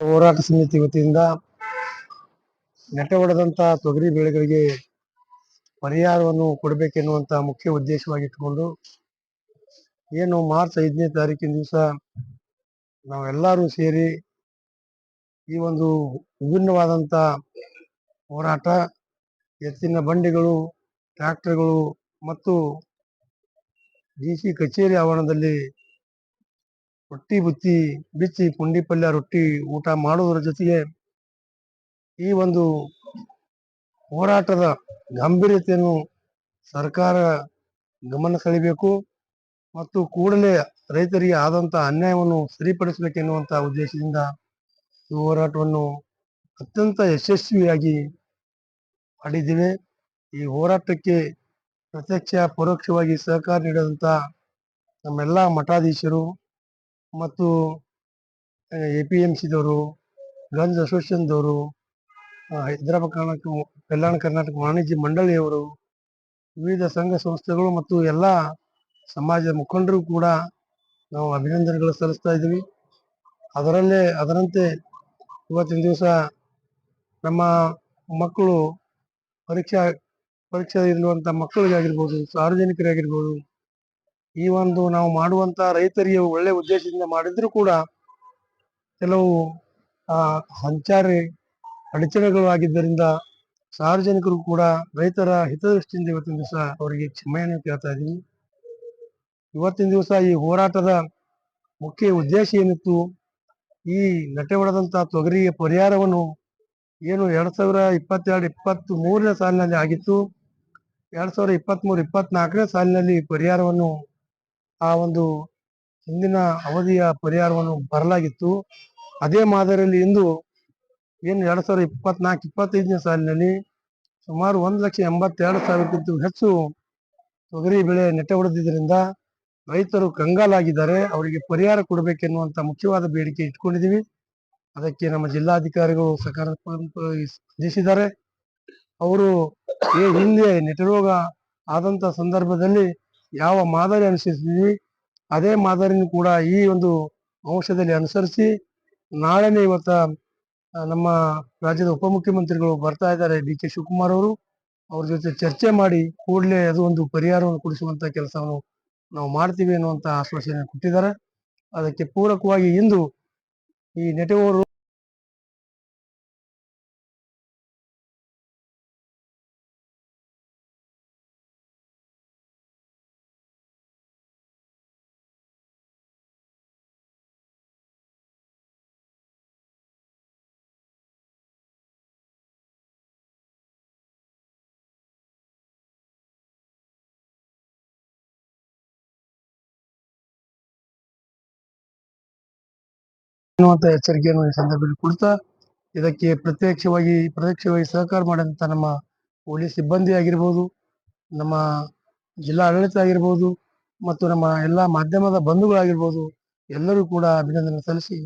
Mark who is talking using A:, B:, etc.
A: ಹೋರಾಟ ಸಮಿತಿ ವತಿಯಿಂದ ನೆಟ ಹೊಡೆದಂತ ತೊಗರಿ ಬೆಳೆಗಳಿಗೆ ಪರಿಹಾರವನ್ನು ಕೊಡಬೇಕೆನ್ನುವಂತ ಮುಖ್ಯ ಉದ್ದೇಶವಾಗಿಟ್ಟುಕೊಂಡು ಏನು ಮಾರ್ಚ್ ಐದನೇ ತಾರೀಕಿನ ದಿವಸ ನಾವೆಲ್ಲರೂ ಸೇರಿ ಈ ಒಂದು ವಿಭಿನ್ನವಾದಂಥ ಹೋರಾಟ, ಎತ್ತಿನ ಬಂಡಿಗಳು, ಟ್ರ್ಯಾಕ್ಟರ್ಗಳು ಮತ್ತು ಡಿ ಸಿ ಕಚೇರಿ ಆವರಣದಲ್ಲಿ ರೊಟ್ಟಿ ಬುತ್ತಿ ಬಿಚ್ಚಿ, ಪುಂಡಿ ಪಲ್ಯ, ರೊಟ್ಟಿ ಊಟ ಮಾಡುವುದರ ಜೊತೆಗೆ ಈ ಒಂದು ಹೋರಾಟದ ಗಾಂಭೀರ್ಯತೆಯನ್ನು ಸರ್ಕಾರ ಗಮನ ಸೆಳಿಬೇಕು ಮತ್ತು ಕೂಡಲೇ ರೈತರಿಗೆ ಆದಂತ ಅನ್ಯಾಯವನ್ನು ಸರಿಪಡಿಸಬೇಕೆನ್ನುವಂತಹ ಉದ್ದೇಶದಿಂದ ಈ ಹೋರಾಟವನ್ನು ಅತ್ಯಂತ ಯಶಸ್ವಿಯಾಗಿ ಮಾಡಿದ್ದೇವೆ. ಈ ಹೋರಾಟಕ್ಕೆ ಪ್ರತ್ಯಕ್ಷ, ಪರೋಕ್ಷವಾಗಿ ಸಹಕಾರ ನೀಡಿದಂತ ನಮ್ಮೆಲ್ಲ ಮಠಾಧೀಶರು ಮತ್ತು ಎ ಪಿ ಎಂ ಸಿದವರು ಗಂಜ್ ಅಸೋಸಿಯೇಷನ್ದವರು ಹೈದರಾಬಾದ್ ಕರ್ನಾಟಕ, ಕಲ್ಯಾಣ ಕರ್ನಾಟಕ ವಾಣಿಜ್ಯ ಮಂಡಳಿಯವರು, ವಿವಿಧ ಸಂಘ ಸಂಸ್ಥೆಗಳು ಮತ್ತು ಎಲ್ಲ ಸಮಾಜದ ಮುಖಂಡರು ಕೂಡ ನಾವು ಅಭಿನಂದನೆಗಳು ಸಲ್ಲಿಸ್ತಾ ಇದ್ದೀವಿ. ಅದರಲ್ಲೇ, ಅದರಂತೆ ಇವತ್ತಿನ ದಿವಸ ನಮ್ಮ ಮಕ್ಕಳು ಪರೀಕ್ಷಾ, ಪರೀಕ್ಷೆ ಇರುವಂತ ಮಕ್ಕಳಿಗಾಗಿರ್ಬೋದು, ಸಾರ್ವಜನಿಕರಾಗಿರ್ಬೋದು ಈ ಒಂದು ನಾವು ಮಾಡುವಂತ ರೈತರಿಗೆ ಒಳ್ಳೆ ಉದ್ದೇಶದಿಂದ ಮಾಡಿದ್ರು ಕೂಡ ಕೆಲವು, ಆ, ಸಂಚಾರಿ ಅಡಚಣೆಗಳು ಆಗಿದ್ದರಿಂದ ಸಾರ್ವಜನಿಕರು ಕೂಡ ರೈತರ ಹಿತದೃಷ್ಟಿಯಿಂದ ಇವತ್ತಿನ ದಿವಸ ಅವರಿಗೆ ಕ್ಷಮೆಯನ್ನು ಕೇಳ್ತಾ ಇದ್ದೀನಿ ಇವತ್ತಿನ ದಿವಸ ಈ ಹೋರಾಟದ ಮುಖ್ಯ ಉದ್ದೇಶ ಏನಿತ್ತು, ಈ ನಟೆ ಹೊಡೆದಂತ ತೊಗರಿಗೆ ಪರಿಹಾರವನ್ನು ಏನು ಎರಡ್ ಸಾವಿರ ಇಪ್ಪತ್ತೆರಡು ಇಪ್ಪತ್ತ್ ಮೂರನೇ ಸಾಲಿನಲ್ಲಿ ಆಗಿತ್ತು. ಎರಡ್ ಸಾವಿರ ಇಪ್ಪತ್ತ್ ಮೂರು ಇಪ್ಪತ್ನಾಲ್ಕನೇ ಸಾಲಿನಲ್ಲಿ ಪರಿಹಾರವನ್ನು ಆ ಒಂದು ಹಿಂದಿನ ಅವಧಿಯ ಪರಿಹಾರವನ್ನು ಬರಲಾಗಿತ್ತು. ಅದೇ ಮಾದರಿಯಲ್ಲಿ ಇಂದು ಏನು ಎರಡ್ ಸಾವಿರದ ಇಪ್ಪತ್ನಾಲ್ಕು, ಇಪ್ಪತ್ತೈದನೇ ಸಾಲಿನಲ್ಲಿ ಸುಮಾರು ಒಂದು ಲಕ್ಷ ಎಂಬತ್ತೆರಡು ಸಾವಿರಕ್ಕಿಂತ ಹೆಚ್ಚು ತೊಗರಿ ಬೆಳೆ ನೆಟ್ಟೆ ಹೊಡೆದಿದ್ದರಿಂದ ರೈತರು ಕಂಗಾಲಾಗಿದ್ದಾರೆ. ಅವರಿಗೆ ಪರಿಹಾರ ಕೊಡಬೇಕೆನ್ನುವಂಥ ಮುಖ್ಯವಾದ ಬೇಡಿಕೆ ಇಟ್ಕೊಂಡಿದ್ದೀವಿ. ಅದಕ್ಕೆ ನಮ್ಮ ಜಿಲ್ಲಾಧಿಕಾರಿಗಳು ಸಕಾರಾತ್ಮಕ ಸ್ಪಂದಿಸಿದ್ದಾರೆ ಅವರು ಈ ಹಿಂದೆ ನೆಟರೋಗ ಆದಂತ ಸಂದರ್ಭದಲ್ಲಿ ಯಾವ ಮಾದರಿ ಅನುಸರಿಸಿದ್ವಿ, ಅದೇ ಮಾದರಿನೂ ಕೂಡ ಈ ಒಂದು ಅಂಶದಲ್ಲಿ ಅನುಸರಿಸಿ ನಾಳೆನೇ ಇವತ್ತ ನಮ್ಮ ರಾಜ್ಯದ ಉಪಮುಖ್ಯಮಂತ್ರಿಗಳು ಬರ್ತಾ ಇದ್ದಾರೆ ಡಿ ಕೆ ಶಿವಕುಮಾರ್ ಅವರು. ಅವ್ರ ಜೊತೆ ಚರ್ಚೆ ಮಾಡಿ ಕೂಡಲೇ ಅದು ಒಂದು ಪರಿಹಾರವನ್ನು ಕೊಡಿಸುವಂತ ಕೆಲಸವನ್ನು ನಾವು ಮಾಡ್ತೀವಿ ಅನ್ನುವಂತ ಆಶ್ವಾಸನೆ ಕೊಟ್ಟಿದ್ದಾರೆ. ಅದಕ್ಕೆ ಪೂರಕವಾಗಿ ಇಂದು ಈ ನೆಟವರು ಅನ್ನುವಂತ ಎಚ್ಚರಿಕೆಯನ್ನು ಈ ಸಂದರ್ಭದಲ್ಲಿ ಕೊಡ್ತಾ, ಇದಕ್ಕೆ ಪ್ರತ್ಯಕ್ಷವಾಗಿ ಪ್ರತ್ಯಕ್ಷವಾಗಿ ಸಹಕಾರ ಮಾಡಿದಂತ ನಮ್ಮ ಪೊಲೀಸ್ ಸಿಬ್ಬಂದಿ ಆಗಿರ್ಬೋದು, ನಮ್ಮ ಜಿಲ್ಲಾ ಆಡಳಿತ ಆಗಿರ್ಬೋದು, ಮತ್ತು ನಮ್ಮ ಎಲ್ಲಾ ಮಾಧ್ಯಮದ ಬಂಧುಗಳಾಗಿರ್ಬೋದು, ಎಲ್ಲರೂ ಕೂಡ ಅಭಿನಂದನೆ ಸಲ್ಲಿಸಿ.